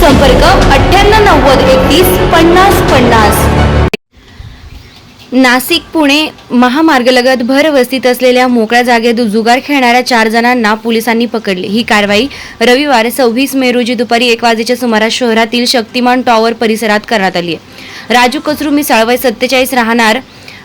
संपर्क अठ्ठ्याण्णव नव्वद एकतीस पन्नास पन्नास. नाशिक पुणे महामार्गलगत भर वस्तीत असलेल्या मोकळ्या जागेत जुगार खेळणाऱ्या चार जणांना पोलिसांनी पकडले. ही कारवाई रविवार सव्वीस मे रोजी दुपारी एक वाजेच्या सुमारास शहरातील शक्तिमान टॉवर परिसरात करण्यात आली आहे. राजू कचरू मिसाळ वय सत्तेचाळीस राहणार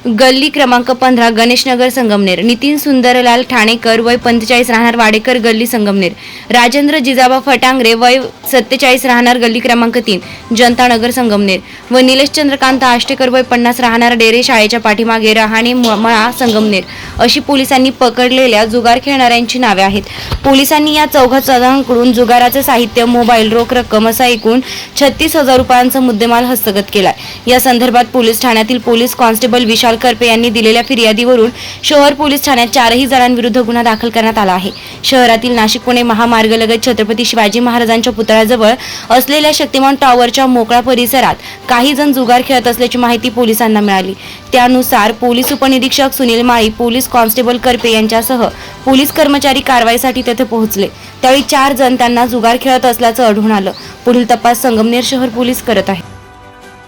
गल्ली क्रमांक पंधरा गणेशनगर संगमनेर. नितीन सुंदरलाल ठाणेकर वय पंचेचाळीस राहणार वाडेकर गल्ली संगमनेर. राजेंद्र जिजाबा फटांगरे वय सत्तेचाळीस राहणार गल्ली क्रमांक तीन जनतानगर संगमनेर. व निलेश चंद्रकांत आष्टेकर वय पन्नास राहणार डेरे शाळेच्या पाठीमागे रहाणे मळा संगमनेर. अशी पोलिसांनी पकडलेल्या जुगार खेळणाऱ्यांची नावे आहेत. पोलिसांनी या चौघा चौघांकडून जुगाराचं साहित्य मोबाईल रोख रक्कम असा एकूण छत्तीस हजार रुपयांचा मुद्देमाल हस्तगत केलाय. या संदर्भात पोलीस ठाण्यातील पोलीस कॉन्स्टेबल विशाल करपे यांनी दिलेल्या फिर्यादीवरून शहर पोलीस ठाण्यात चारही जणांविरुद्ध गुन्हा दाखल करण्यात आला आहे. शहरातील नाशिक पुणे महामार्गलगत छत्रपती शिवाजी महाराजांच्या पुतळ्याजवळ असलेल्या शक्तिमान टॉवरच्या मोकळा परिसरात काही जण जुगार खेळत असल्याची माहिती पोलिसांना मिळाली. त्यानुसार पोलीस उपनिरीक्षक सुनील माळी पोलीस कॉन्स्टेबल करपे यांच्यासह पोलीस कर्मचारी कारवाईसाठी तेथे पोहोचले. त्यावेळी चार जण त्यांना जुगार खेळत असल्याचं आढळून आलं. पुढील तपास संगमनेर शहर पोलीस करत आहे